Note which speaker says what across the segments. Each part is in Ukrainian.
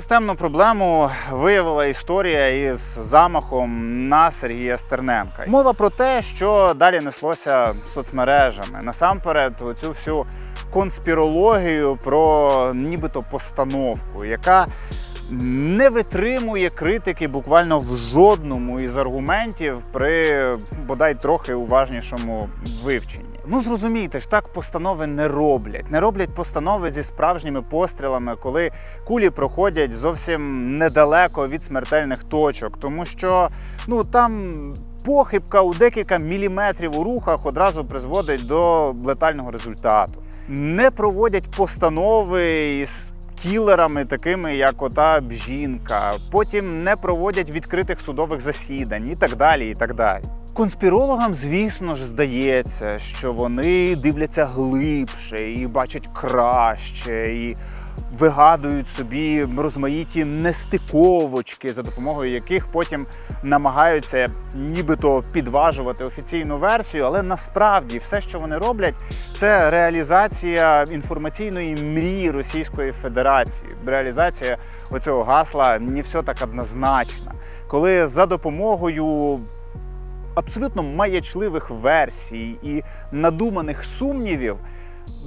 Speaker 1: Системну проблему виявила історія із замахом на Сергія Стерненка. Мова про те, що далі неслося соцмережами. Насамперед, цю всю конспірологію про нібито постановку, яка не витримує критики буквально в жодному із аргументів при бодай трохи уважнішому вивченні. Ну зрозумійте ж, так постанови не роблять. Не роблять постанови зі справжніми пострілами, коли кулі проходять зовсім недалеко від смертельних точок, тому що ну там. Похибка у декілька міліметрів у рухах одразу призводить до летального результату. Не проводять постанови із кілерами, такими як ота жінка. Потім не проводять відкритих судових засідань і так далі. і так далі. Конспірологам, звісно ж, здається, що вони дивляться глибше і бачать краще, і вигадують собі розмаїті нестиковочки, за допомогою яких потім намагаються нібито підважувати офіційну версію, але насправді все, що вони роблять, це реалізація інформаційної мрії Російської Федерації, реалізація оцього гасла не все так однозначно, коли за допомогою абсолютно маячливих версій і надуманих сумнівів.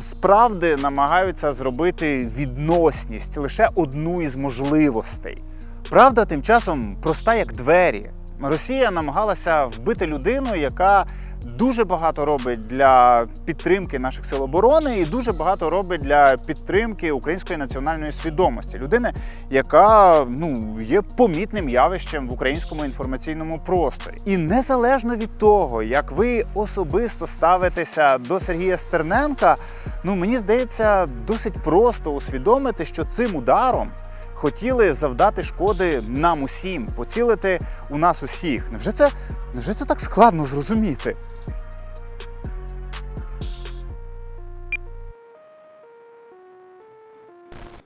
Speaker 1: Справді намагаються зробити відносність лише одну із можливостей. Правда, тим часом проста як двері. Росія намагалася вбити людину, яка дуже багато робить для підтримки наших сил оборони і дуже багато робить для підтримки української національної свідомості. Людини, яка ну є помітним явищем в українському інформаційному просторі. І незалежно від того, як ви особисто ставитеся до Сергія Стерненка, ну мені здається, досить просто усвідомити, що цим ударом. Хотіли завдати шкоди нам усім, поцілити у нас усіх. Невже це, невже це так складно зрозуміти?